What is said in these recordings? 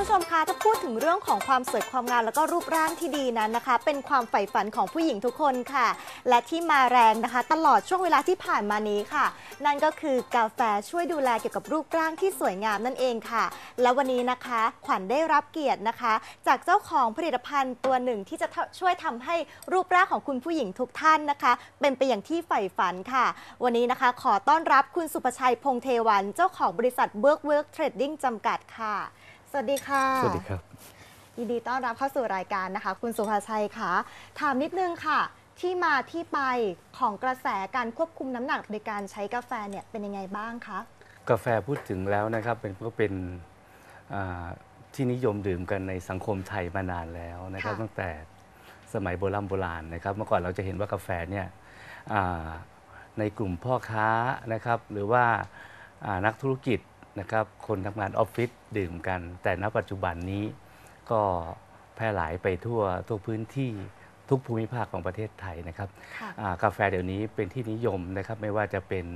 ผู้ชมคะถ้าพูดถึงเรื่องของความสวยความงามแล้วก็รูปร่างที่ดีนั้นนะคะ เป็นความใฝ่ฝันของผู้หญิงทุกคนค่ะ และที่มาแรงนะคะ ตลอดช่วงเวลาที่ผ่านมานี้ค่ะ นั่นก็คือกาแฟช่วยดูแลเกี่ยวกับรูปร่างที่สวยงามนั่นเองค่ะ และวันนี้นะคะ ขวัญได้รับเกียรตินะคะ จากเจ้าของผลิตภัณฑ์ตัวหนึ่งที่จะช่วยทำให้รูปร่างของคุณผู้หญิงทุกท่านนะคะ เป็นไปอย่างที่ใฝ่ฝันค่ะ วันนี้นะคะ ขอต้อนรับคุณสุประชัยพงเทวัน เจ้าของบริษัทเบิร์กเวิร์กเทรดดิ้งจำกัดค่ะ สวัสดีค่ะ สวัสดีครับ ยินดีต้อนรับเข้าสู่รายการนะคะ คุณสุภาชัยค่ะถามนิดนึงค่ะ ที่มาที่ไปของกระแสการควบคุมน้ำหนักในการใช้กาแฟเนี่ยเป็นยังไงบ้างคะกาแฟพูดถึงแล้วนะครับเป็นก็เป็นอ่าที่นิยมดื่มกันในสังคมไทยมานานแล้วนะครับค่ะตั้งแต่สมัยโบราณโบราณนะครับ เมื่อก่อนเราจะเห็นว่ากาแฟเนี่ยอ่าในกลุ่มพ่อค้านะครับ หรือว่าอ่านักธุรกิจ นะครับคนทำงานออฟฟิศดื่มกัน แต่ณปัจจุบันนี้ก็แพร่หลายไปทั่วทุกพื้นที่ทุกภูมิภาคของประเทศไทยนะครับค่ะอ่ากาแฟเดี๋ยวนี้เป็นที่นิยมนะครับไม่ว่าจะเป็น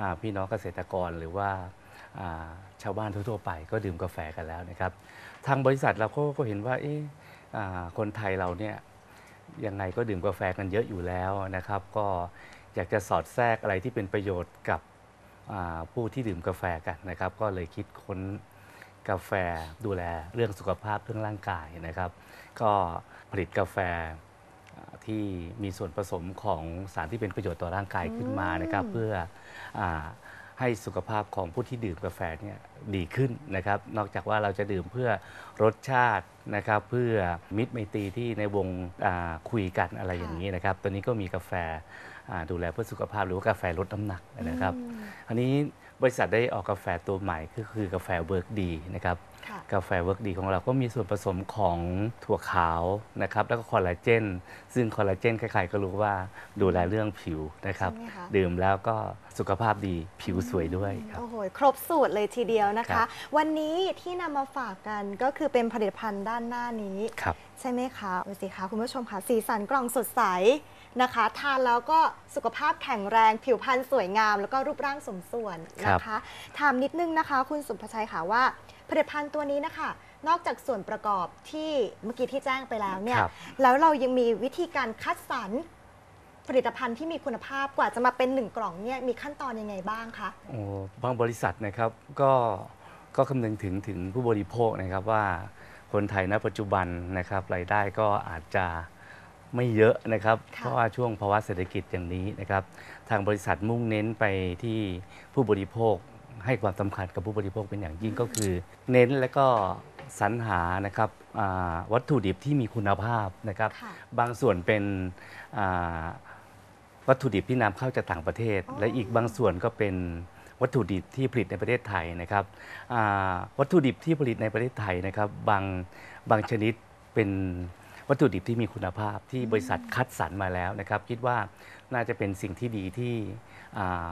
อ่าพี่น้องเกษตรกรหรือว่าอ่าชาวบ้านทั่วๆไปก็ดื่มกาแฟกันแล้วนะครับ ทางบริษัทเราก็ก็เห็นว่าเอ๊ะอ่าคนไทยเราเนี่ยยังไงก็ดื่มกาแฟกันเยอะอยู่แล้วนะครับ ก็อยากจะสอดแทรกอะไรที่เป็นประโยชน์กับอ่า ผู้ที่ดื่มกาแฟกันนะครับ ก็เลยคิดค้นกาแฟดูแลเรื่องสุขภาพเรื่องร่างกายนะครับ ก็ผลิตกาแฟอ่าที่มีส่วนผสมของสารที่เป็นประโยชน์ต่อร่างกายขึ้นมานะครับอืมเพื่ออาให้สุขภาพของผู้ที่ดื่มกาแฟเนี่ยดีขึ้นนะครับ นอกจากว่าเราจะดื่มเพื่อรสชาติ นะครับเพื่อมิตรไมตรีที่ในวงอ่าคุยกันอะไรอย่างนี้นะครับตัวนี้ก็มีกาแฟอ่าดูแลเพื่อสุขภาพหรือว่ากาแฟลดน้ำหนักนะครับอืมอันนี้บริษัทได้ออกกาแฟตัวใหม่ก็คือกาแฟเวิร์กดีนะครับค่ะ กาแฟเวิร์กดีของเราก็มีส่วนผสมของถั่วขาวนะครับแล้วก็คอลลาเจน ซึ่งคอลลาเจนใครๆก็รู้ว่าดูแลเรื่องผิวนะครับใช่ไหมคะดื่มแล้วก็สุขภาพดีผิวสวยด้วยครับโอ้โหครบสูตรเลยทีเดียวนะครัคะบวันนี้ที่นำมาฝากกันก็คือเป็นผลิตภัณฑ์ด้านหน้านี้ครับใช่ไหมคะดูสิคะคุณผู้ชมคะสีสันกล่องสดใสนะคะทานแล้วก็สุขภาพแข็งแรง ผิวพรรณสวยงาม แล้วก็รูปร่างสมส่วนนะคะถามนิดนึงนะคะ คุณสุภชัยค่ะว่า ผลิตภัณฑ์ตัวนี้นะคะ นอกจากส่วนประกอบที่เมื่อกี้ที่แจ้งไปแล้วเนี่ย ครับ แล้วเรายังมีวิธีการคัดสรรผลิตภัณฑ์ที่มีคุณภาพกว่าจะมาเป็นหนึ่งกล่องเนี่ยมีขั้นตอนยังไงบ้างคะ โอ้บางบริษัทนะครับก็ก็คำนึงถึงถึงผู้บริโภคนะครับว่าคนไทยณปัจจุบันนะครับรายได้ก็อาจจะไม่เยอะนะครับ ค่ะ เพราะว่าช่วงภาวะเศรษฐกิจอย่างนี้นะครับ ทางบริษัทมุ่งเน้นไปที่ผู้บริโภค ให้ความสำคัญกับผู้บริโภคเป็นอย่างยิ่งก็คือ เน้นและก็สรรหานะครับอ่าวัตถุดิบที่มีคุณภาพนะครับค่ะบางส่วนเป็นอ่าวัตถุดิบที่นำเข้าจากต่างประเทศอ๋อและอีกบางส่วนก็เป็นวัตถุดิบที่ผลิตในประเทศไทยนะครับอ่าวัตถุดิบที่ผลิตในประเทศไทยนะครับ บางบางชนิดเป็นวัตถุดิบที่มีคุณภาพที่บริษัทคัดสรรมาแล้วนะครับ คิดว่าน่าจะเป็นสิ่งที่ดีที่อ่า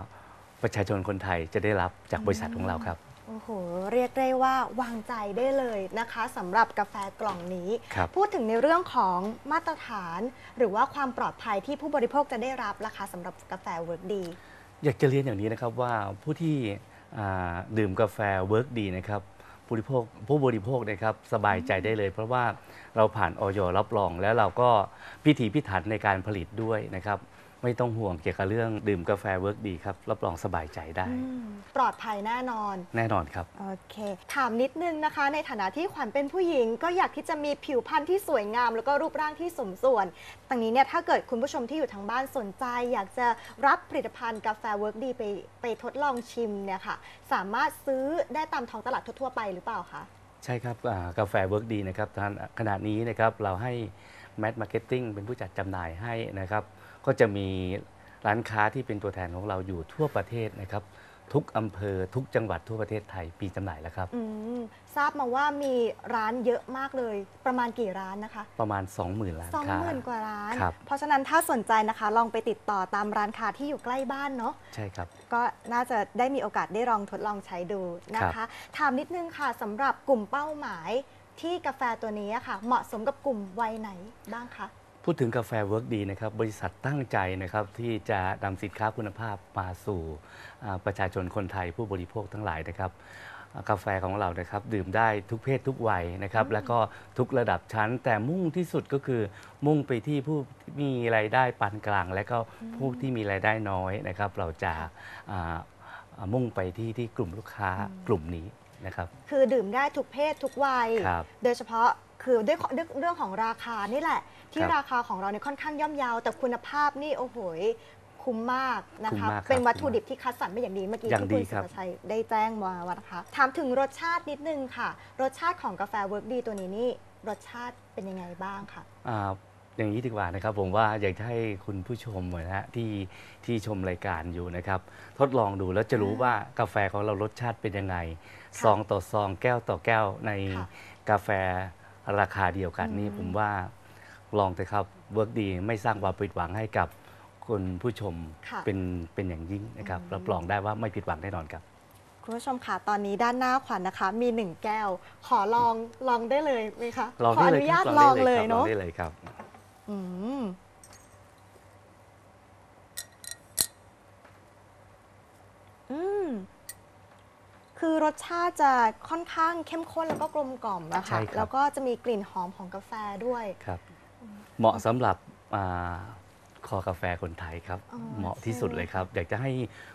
ประชาชนคนไทยจะได้รับจากบริษัทของเราครับ โอ้โห เรียกได้ว่าวางใจได้เลยนะคะสำหรับกาแฟกล่องนี้ ครับ พูดถึงในเรื่องของมาตรฐาน หรือว่าความปลอดภัยที่ผู้บริโภคจะได้รับราคาสำหรับกาแฟเวิร์กดี อยากจะเรียนอย่างนี้นะครับว่าผู้ที่อ่าดื่มกาแฟเวิร์กดีนะครับผู้บริโภคผู้บริโภคนะครับสบายใจได้เลย เพราะว่าเราผ่านออยรับรองแล้วเราก็พิถีพิถันในการผลิตด้วยนะครับ ไม่ต้องห่วงเกี่ยวกับเรื่องดื่มกาแฟเวิร์กดีครับ รับรองสบายใจได้อืมปลอดภัยแน่นอน แน่นอนครับ โอเค ถามนิดนึงนะคะ ในฐานะที่ขวัญเป็นผู้หญิง ก็อยากที่จะมีผิวพรรณที่สวยงาม แล้วก็รูปร่างที่สมส่วนตรงนี้เนี่ยถ้าเกิดคุณผู้ชมที่อยู่ทางบ้านสนใจ อยากจะรับผลิตภัณฑ์กาแฟเวิร์กดีไปไปทดลองชิมเนี่ยค่ะสามารถซื้อได้ตามท้องตลาดทั่วๆไปหรือเปล่าคะใช่ครับอ่ากาแฟเวิร์กดีนะครับทานขณะนี้นะครับเราให้ แม d มาร์เก็ตติ้งเป็นผู้จัดจำหน่ายให้นะครับ ก็จะมีร้านค้าที่เป็นตัวแทนของเราอยู่ทั่วประเทศนะครับ ทุกอำเภอทุกจังหวัดทั่วประเทศไทยปีจำหน่ายแล้วครับ อืมทราบมาว่ามีร้านเยอะมากเลย ประมาณกี่ร้านนะคะประมาณ 20,000ร้านสองค้าหมื่นกว่าร้าน ครับ เพราะฉะนั้นถ้าสนใจนะคะ ลองไปติดต่อตามร้านค้าที่อยู่ใกล้บ้านเนาะ ใช่ครับ ก็น่าจะได้มีโอกาสได้ลองทดลองใช้ดูนะครัคะ บถามนิดนึงค่ะสำหรับกลุ่มเป้าหมาย ที่กาแฟตัวนี้อะค่ะ เหมาะสมกับกลุ่มวัยไหนบ้างคะพูดถึงกาแฟเวิร์กดีนะครับ บริษัทตั้งใจนะครับที่จะนำสินค้าคุณภาพมาสู่อ่าประชาชนคนไทยผู้บริโภคทั้งหลายนะครับ กาแฟของเรานะครับดื่มได้ทุกเพศทุกวัยนะครับ แล้วก็ทุกระดับชั้น แต่มุ่งที่สุดก็คือมุ่งไปที่ผู้ที่มีรายได้ปานกลาง และก็ผู้ที่มีรายได้น้อยนะครับ เราจะอ่าอ่ามุ่งไปที่ที่กลุ่มลูกค้ากลุ่มนี้ นะครับ คือดื่มได้ทุกเพศทุกวัย ครับโดยเฉพาะคือด้วยด้วยเรื่องของราคานี่แหละ ที่ครับ ราคาของเราเนี่ยค่อนข้างย่อมเยาว แต่คุณภาพนี่โอ้โหยคุ้มมากนะคุ้มคะมากครับเป็นวัตถุดิบที่คัดสรรมาอย่างดีเมื่อกี้อย่างที่ดีคุณครัสุบภชัยได้แจ้งมาว่านะคะถามถึงรสชาตินิดนึงค่ะ รสชาติของกาแฟเวิร์กดีตัวนี้นี่รสชาติเป็นยังไงบ้างคะอ่าอย่างนี้ดีกว่านะครับผมว่าอยากจะให้คุณผู้ชมนะฮะที่ที่ชมรายการอยู่นะครับ ทดลองดูแล้วจะรู้ว่ากาแฟของเรารสชาติเป็นยังไง ซองต่อซองแก้วต่อแก้วในค่ะกาแฟราคาเดียวกันนี่อืมผมว่าลองเถอะครับเวิร์กดีไม่สร้างความผิดหวังให้กับคุณผู้ชมค่ะเป็นเป็นอย่างยิ่งนะครับอืมรับรองได้ว่าไม่ผิดหวังแน่นอนครับคุณผู้ชมค่ะตอนนี้ด้านหน้าขวัญนะคะ มีหนึ่งแก้ว ขอลองลองได้เลยไหมคะลองขอได้อเลยนุคญารัตบลองได้เลยครับลอเนาะงได้เลยครับ อืม คือรสชาติจะค่อนข้างเข้มข้นแล้วก็กลมกล่อมนะใช่คะครับ แล้วก็จะมีกลิ่นหอมของกาแฟด้วยครับ เหมาะสำหรับอ่าคอกาแฟคนไทยครับ อ๋อเหมาะที่สุดใช่เลยครับ อยากจะให้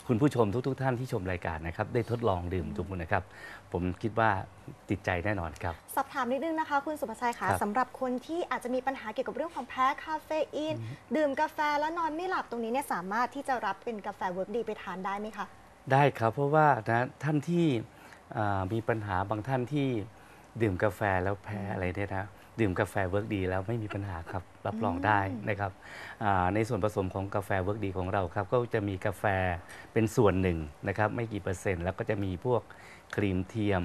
คุณผู้ชมทุกๆท่านที่ชมรายการนะครับ ได้ทดลองดื่มทุกคนนะครับ ผมคิดว่าติดใจแน่นอนครับ สอบถามนิดนึงนะคะ คุณสุภชัยคะครับ สำหรับคนที่อาจจะมีปัญหาเกี่ยวกับเรื่องของแพ้คาเฟอีน ดื่มกาแฟแล้วนอนไม่หลับตรงนี้เนี่ยสามารถที่จะรับเป็นกาแฟเวิร์กดีไปทานได้ไหมคะ ได้ครับเพราะว่านะท่านที่มีปัญหาบางท่านที่ดื่มกาแฟแล้วแพ้อะไรเนี่ยนะดื่มกาแฟเวิร์กดีแล้วไม่มีปัญหาครับรับรองได้นะครับในส่วนผสมของกาแฟเวิร์กดีของเราครับก็จะมีกาแฟเป็นส่วนหนึ่งนะครับไม่กี่เปอร์เซ็นต์แล้วก็จะมีพวกครีมเทียม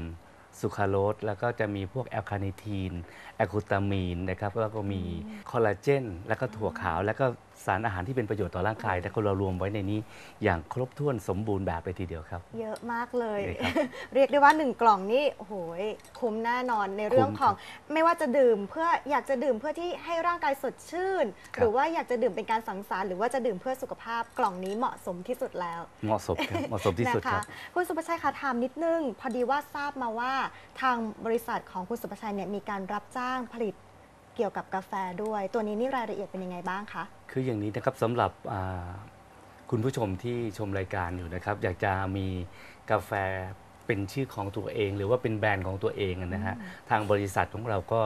สุคาโรสแล้วก็จะมีพวกแอลคาเนทีนแอคูตามีนนะครับแล้วก็มีคอลลาเจนแล้วก็ถั่วขาวแล้วก็ สารอาหารที่เป็นประโยชน์ต่อร่างกาย แล้วก็เรารวมไว้ในนี้อย่างครบถ้วนสมบูรณ์แบบเลยทีเดียวครับ เยอะมากเลยใช่ครับเรียกได้ว่า 1 กล่องนี่โอ้โหยคุ้มแน่นอนในเรื่องคุ้มของครัไม่ว่าจะดื่มเพื่ออยากจะดื่มเพื่อที่ให้ร่างกายสดชื่นครับหรือว่าอยากจะดื่มเป็นการสังสรรค์หรือว่าจะดื่มเพื่อสุขภาพกล่องนี้เหมาะสมที่สุดแล้ว เหมาะสมครับเหมาะสมที่สุดนะคคะรับคุณสุภชัยคะถามนิดนึง พอดีว่าทราบมาว่าทางบริษัทของคุณสุภชัยเนี่ยมีการรับจ้างผลิตเกี่ยวกับกาแฟด้วย ตัวนี้นี่รายละเอียดเป็นยังไงบ้างคะ คืออย่างนี้นะครับสำหรับอ่าคุณผู้ชมที่ชมรายการอยู่นะครับ อยากจะมีกาแฟเป็นชื่อของตัวเอง หรือว่าเป็นแบรนด์ของตัวเองนะฮะทางบริษัทของเราก็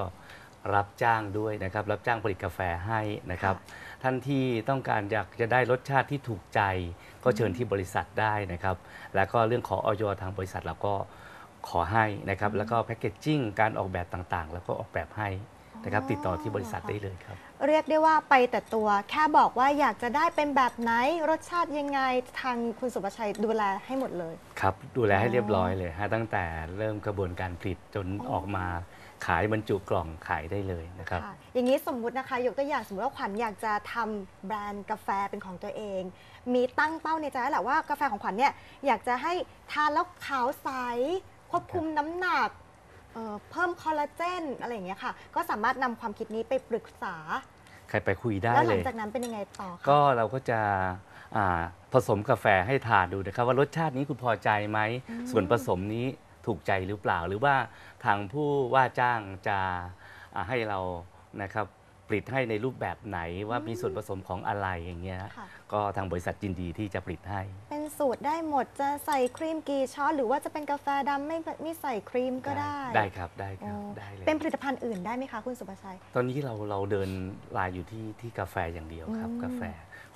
รับจ้างด้วยนะครับ รับจ้างผลิตกาแฟให้นะครับ ท่านที่ต้องการอยากจะได้รสชาติที่ถูกใจ ก็เชิญที่บริษัทได้นะครับ แล้วก็เรื่องของออยทางบริษัทเราก็ขอให้นะครับ แล้วก็แพคเกจจิ้งการออกแบบต่างๆ แล้วก็ออกแบบให้ นะครับติดต่อที่บริษัทได้เลยครับ เรียกได้ว่าไปแต่ตัวแค่บอกว่าอยากจะได้เป็นแบบไหนรสชาติยังไงทางคุณสุภชัยดูแลให้หมดเลย ครับ ดูแลให้อ๋อเรียบร้อยเลยฮะตั้งแต่เริ่มกระบวนการผลิตจนออกมาขายบรรจุกล่องขายได้เลยนะครับ ค่ะอย่างนี้สมมุตินะคะยกตัวอย่างสมมติว่าขวัญอยากจะทำแบรนด์กาแฟเป็นของตัวเอง มีตั้งเป้าในใจแล้วแหละว่ากาแฟของขวัญเนี่ยอยากจะให้ทานแล้วขาวใสควบคุมน้ำหนัก เอ่อเพิ่มคอลลาเจนอะไรอย่างเงี้ยค่ะ ก็สามารถนำความคิดนี้ไปปรึกษา ใครไปคุยได้แล้วหเลลังย จากนั้นเป็นยังไงต่อคะก็เราก็จะอ่าผสมกาแฟให้ทานดูนะครับว่ารสชาตินี้คุณพอใจไหม ส่วนผสมนี้ถูกใจหรือเปล่า หรือว่าทางผู้ว่าจ้างจะอ่าให้เรานะครับผลิตให้ในรูปแบบไหนว่ามีส่วนผสมของอะไรอย่างเงี้ย ค่ะ ก็ทางบริษัทยินดีที่จะผลิตให้ เป็นสูตรได้หมดจะใส่ครีมกี่ช้อนหรือว่าจะเป็นกาแฟดำไม่ไม่ใส่ครีมก็ได้ได้ครับได้คโอ้รับได้เลยเป็นผลิตภัณฑ์อื่นได้ไหมคะคุณสุภชัย ตอนนี้เราเราเดินลายอยู่ที่ที่กาแฟอย่างเดียวครับ อืม กาแฟ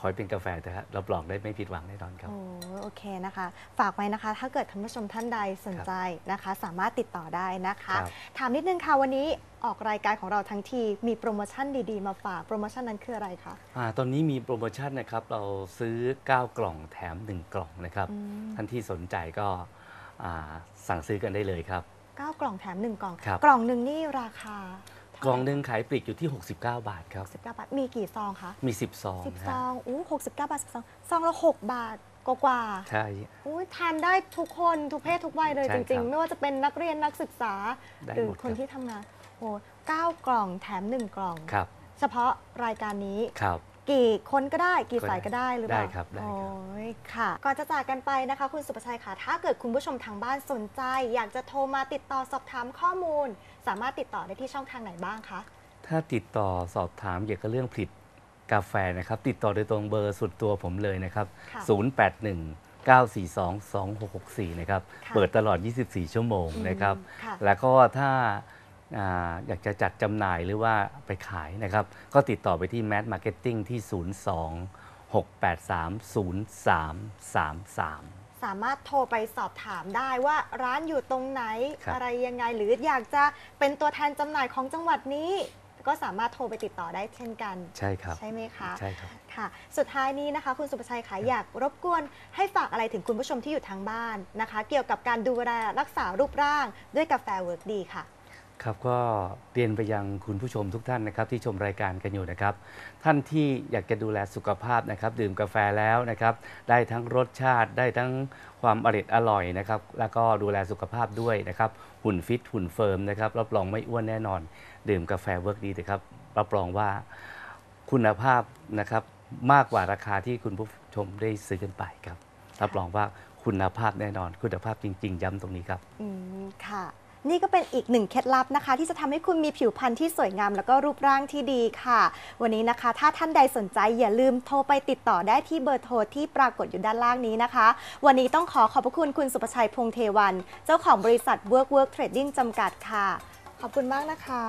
ขอให้เป็นกาแฟแต่รับรองได้ไม่ผิดหวังแน่นอนครับ โอ้โอเคนะคะ ฝากไว้นะคะ ถ้าเกิดท่านผู้ชมท่านใดสนใจนะคะ สามารถติดต่อได้นะคะ ครับ ถามนิดนึงค่ะวันนี้ออกรายการของเราทั้งทีมีโปรโมชั่นดีๆ มาฝากโปรโมชั่นนั้นคืออะไรคะอาตอนนี้มีโปรโมชั่นนะครับ เราซื้อ 9 กล่องแถม 1 กล่องนะครับ อืมท่านที่สนใจก็อ่าสั่งซื้อกันได้เลยครับ9กล่องแถม1กล่อง ครับ กล่องหนึ่งนี่ราคากล่องหนึ่งขายปลีกอยู่ที่ 69 บาทครับ19บาท มีกี่ซองคะมี 10 ซอง10นะซฮะองอู้69บาท10ซองซองละ6บาทกว่าๆใช่อุ๊ยทานได้ทุกคนทุกเพศทุกวัยเลยใช่จครัริงบๆไม่ว่าจะเป็นนักเรียนนักศึกษา ได้หรือหมดคนครับ ที่ทำงานโอ้เก้ากล่องแถมหนึ่งกล่อง ครับ เฉพาะรายการนี้ ครับ กี่คนก็ได้ กี่ก็สายก็ได้หรือเปล่าได้ครับได้ครับ โอ้ยค่ะก่อนจะจากกันไปนะคะ คุณสุประชัยค่ะ ถ้าเกิดคุณผู้ชมทางบ้านสนใจ อยากจะโทรมาติดต่อสอบถามข้อมูล สามารถติดต่อได้ที่ช่องทางไหนบ้างคะถ้าติดต่อสอบถามเกี่ยวกับเรื่องผลิตกาแฟนะครับ ติดต่อโดยตรงเบอร์สุดตัวผมเลยนะครับ ค่ะ 081 942 2664 นะครับ ค่ะเปิดตลอด 24 ชั่วโมงนะครับ อืมค่ะ แล้วก็ถ้า อ่าอยากจะจัดจำหน่ายหรือว่าไปขายนะครับ ก็ติดต่อไปที่ Mad Marketing ที่ 02 683 0333สามารถโทรไปสอบถามได้ว่าร้านอยู่ตรงไหนครับอะไรยังไง หรืออยากจะเป็นตัวแทนจำหน่ายของจังหวัดนี้ ก็สามารถโทรไปติดต่อได้เช่นกัน ใช่ครับ ใช่ไหมคะใช่ครับค่ะ สุดท้ายนี้นะคะ คุณสุประชัยคะอยากรบกวนให้ฝากอะไรถึงคุณผู้ชมที่อยู่ทางบ้านนะคะ เกี่ยวกับการดูแลรักษารูปร่างด้วยกาแฟเวิร์กดีค่ะ ครับก็เรียนไปยังคุณผู้ชมทุกท่านนะครับที่ชมรายการกันอยู่นะครับ ท่านที่อยากจะดูแลสุขภาพนะครับ ดื่มกาแฟแล้วนะครับ ได้ทั้งรสชาติได้ทั้งความอร่อยอร่อยนะครับ แล้วก็ดูแลสุขภาพด้วยนะครับ หุ่นฟิตหุ่นเฟิร์มนะครับรับรองไม่อ้วนแน่นอน ดื่มกาแฟเวิร์กดีนะครับรับรองว่าคุณภาพนะครับมากกว่าราคาที่คุณผู้ชมได้ซื้อกันไปครับรับรองว่าคุณภาพแน่นอน คุณภาพจริง ๆ ย้ำตรงนี้ครับ อืมค่ะ นี่ก็เป็นอีกหนึ่งเคล็ดลับนะคะ ที่จะทำให้คุณมีผิวพรรณที่สวยงาม แล้วก็รูปร่างที่ดีค่ะ วันนี้นะคะ ถ้าท่านใดสนใจอย่าลืมโทรไปติดต่อได้ที่เบอร์โทรที่ปรากฏอยู่ด้านล่างนี้นะคะ วันนี้ต้องขอขอบพระคุณคุณสุประชัยพงเทวัน เจ้าของบริษัท Work Work Trading จำกัดค่ะ ขอบคุณมากนะคะ